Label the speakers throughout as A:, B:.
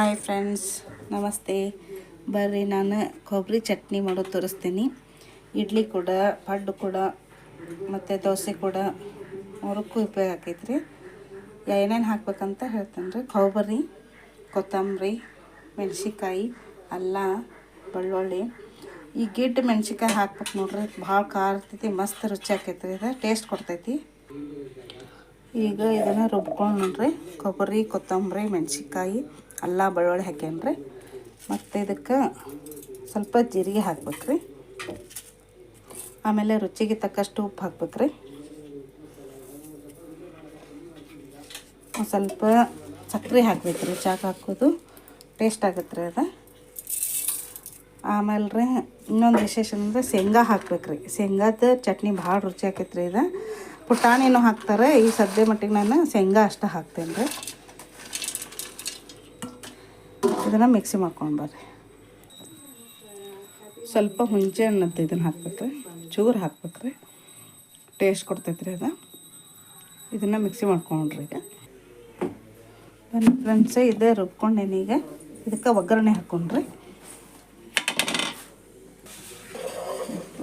A: Hi friends, ನಮಸ್ತೆ. ಬರ್ರಿ, ನಾನು ಕೊಬ್ಬರಿ ಚಟ್ನಿ ಮಾಡೋದು ತೋರಿಸ್ತೀನಿ. ಇಡ್ಲಿ ಕೂಡ, ಪಡ್ಡು ಕೂಡ, ಮತ್ತು ದೋಸೆ ಕೂಡ, ಮೂರಕ್ಕೂ ಉಪಯೋಗ ಆಕೈತ್ರಿ ಏನೇನು ಹಾಕ್ಬೇಕಂತ ಹೇಳ್ತೇನೆ ರೀ. ಕೊಬ್ಬರಿ, ಕೊತ್ತಂಬರಿ ಮೆಣಸಿಕಾಯಿ ಅಲ್ಲ, ಬೆಳ್ಳುಳ್ಳಿ. ಈ ಗಿಡ್ಡ ಮೆಣಸಿಕಾಯಿ ಹಾಕ್ಬೇಕು ನೋಡ್ರಿ. ಭಾಳ ಖಾರ ಇರ್ತೈತಿ, ಮಸ್ತ್ ರುಚಿ ಆಕೈತಿ ಇದು ಟೇಸ್ಟ್ ಕೊಡ್ತೈತಿ. ಈಗ ಇದನ್ನು ರುಬ್ಕೊಂಡು ನೋಡ್ರಿ. ಕೊಬ್ಬರಿ, ಕೊತ್ತಂಬರಿ ಮೆಣಸಿಕಾಯಿ ಅಲ್ಲ ಬೆಳ್ಳುಳ್ಳಿ ಹಾಕ್ಯಾನ್ರಿ. ಮತ್ತು ಇದಕ್ಕೆ ಸ್ವಲ್ಪ ಜೀರಿಗೆ ಹಾಕ್ಬೇಕ್ರಿ. ಆಮೇಲೆ ರುಚಿಗೆ ತಕ್ಕಷ್ಟು ಉಪ್ಪು ಹಾಕ್ಬೇಕ್ರಿ. ಸ್ವಲ್ಪ ಸಕ್ಕರೆ ಹಾಕ್ಬೇಕ್ರಿ. ಚಾಕ್ ಹಾಕೋದು ಟೇಸ್ಟ್ ಆಗುತ್ತೆ ರೀ ಅದು. ಆಮೇಲೆ ರೀ ಇನ್ನೊಂದು ವಿಶೇಷ ಅಂದರೆ ಶೇಂಗಾ ಹಾಕ್ಬೇಕ್ರಿ. ಶೇಂಗಾದ ಚಟ್ನಿ ಭಾಳ ರುಚಿ ಹಾಕೈತ್ರಿ ಇದು. ಪುಟಾಣಿನೂ ಹಾಕ್ತಾರೆ. ಈ ಸದ್ಯ ಮಟ್ಟಿಗೆ ನಾನು ಶೇಂಗಾ ಅಷ್ಟೇ ಹಾಕ್ತೇನೆ ರೀ ಇದನ್ನು ಮಿಕ್ಸಿ ಮಾಡ್ಕೊಂಡು ಬರ್ರಿ. ಸ್ವಲ್ಪ ಹುಂಚೆ ಹಣ್ಣಂತ ಇದನ್ನು ಹಾಕ್ಬೇಕ್ರಿ. ಚೂರು ಹಾಕ್ಬೇಕ್ರಿ. ಟೇಸ್ಟ್ ಕೊಡ್ತೈತ್ರಿ ಅದು. ಇದನ್ನು ಮಿಕ್ಸಿ ಮಾಡ್ಕೊಂಡ್ರಿ ಈಗ. ಬನ್ನಿ ಫ್ರೆಂಡ್ಸ್ ಇದೇ ರುಬ್ಕೊಂಡೇನಿ ಈಗ. ಇದಕ್ಕೆ ಒಗ್ಗರಣೆ ಹಾಕ್ಕೊಂಡ್ರಿ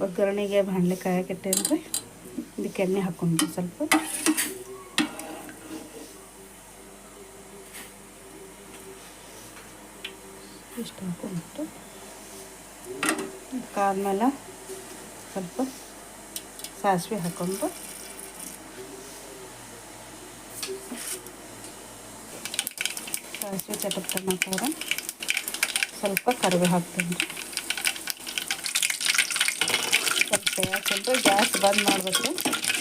A: ಒಗ್ಗರಣೆಗೆ ಬಾಣಲೆ ಕಾಯಕ್ಕೆ ರೀ ಇದಕ್ಕೆ ಎಣ್ಣೆ ಹಾಕ್ಕೊಂಡ್ರಿ ಸ್ವಲ್ಪ. ಇಷ್ಟು ಹಾಕೊಂಡ್ಬಿಟ್ಟು ಕಾದ್ಮೇಲೆ ಸ್ವಲ್ಪ ಸಾಸಿವೆ ಹಾಕೊಂಡು ಸಾಸಿವೆ ಚಟಪಟ ಮಾಡ್ತಾರೆ ಸ್ವಲ್ಪ ಕರಿಬೇವು ಹಾಕ್ತೀನಿ. ಸ್ವಲ್ಪ ಯಾಕಂದ್ರೆ ಗ್ಯಾಸ್ ಬಂದ್ ಮಾಡಬೇಕು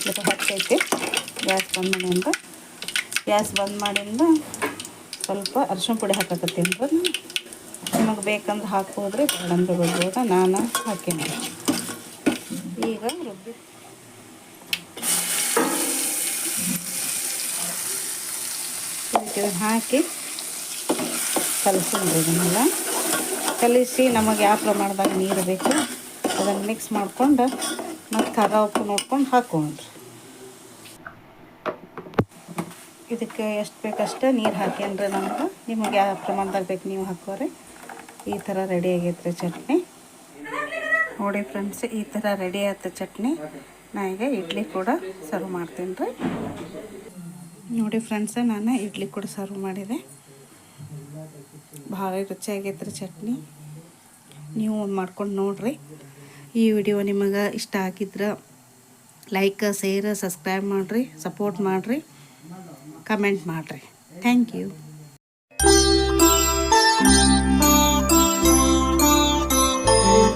A: ಸ್ವಲ್ಪ ಹೊತ್ತೈತಿ. ಗ್ಯಾಸ್ ಬಂದ್ ಮಾಡಿಂದ ಗ್ಯಾಸ್ ಬಂದ್ ಮಾಡಿಂದ ಸ್ವಲ್ಪ ಅರಿಶಿನ ಪುಡಿ ಹಾಕಕತ್ತೀನಿ. ನಿಮಗೆ ಬೇಕಂದ್ರೆ ಹಾಕೋದ್ರೆ ಬೇಡಂದ್ರೆ ಬರ್ಬೋದ ನಾನು ಹಾಕೀನಿ ಈಗ ರುಬ್ಬಿ. ಹಾಕಿ ಕಲಸಿದ್ರಿ ಇದನ್ನೆಲ್ಲ. ಕಲಿಸಿ ನಮಗೆ ಯಾವ ಪ್ರಮಾಣದಾಗ ನೀರು ಬೇಕು ಅದನ್ನು ಮಿಕ್ಸ್ ಮಾಡ್ಕೊಂಡು ಮತ್ತು ಖಾರ ಉಪ್ಪು ನೋಡ್ಕೊಂಡು ಹಾಕೊಂಡ್ರಿ ಇದಕ್ಕೆ ಎಷ್ಟು ಬೇಕಷ್ಟೇ ನೀರು ಹಾಕ್ಯನ್ರಿ ನಮ್ಗೆ ನಿಮಗೆ ಯಾವ ಪ್ರಮಾಣದಾಗ ಬೇಕು ನೀವು ಹಾಕೋರಿ. ಈ ಥರ ರೆಡಿ ಆಗೈತ್ರಿ ಚಟ್ನಿ. ನೋಡಿ ಫ್ರೆಂಡ್ಸ್, ಈ ಥರ ರೆಡಿ ಆಯ್ತು ಚಟ್ನಿ ನಾ ಈಗ ಇಡ್ಲಿ ಕೂಡ ಸರ್ವ್ ಮಾಡ್ತೀನಿ ರೀ. ನೋಡಿ ಫ್ರೆಂಡ್ಸ್, ನಾನು ಇಡ್ಲಿ ಕೂಡ ಸರ್ವ್ ಮಾಡಿದೆ. ಭಾಳ ರುಚಿಯಾಗೈತ್ರಿ ಚಟ್ನಿ. ನೀವು ಮಾಡ್ಕೊಂಡು ನೋಡಿರಿ. ಈ ವಿಡಿಯೋ ನಿಮಗೆ ಇಷ್ಟ ಆಗಿದ್ರೆ ಲೈಕ್, ಶೇರ್, ಸಬ್ಸ್ಕ್ರೈಬ್ ಮಾಡಿರಿ, ಸಪೋರ್ಟ್ ಮಾಡಿರಿ. ಕಮೆಂಟ್ ಮಾಡಿರಿ. Thank you.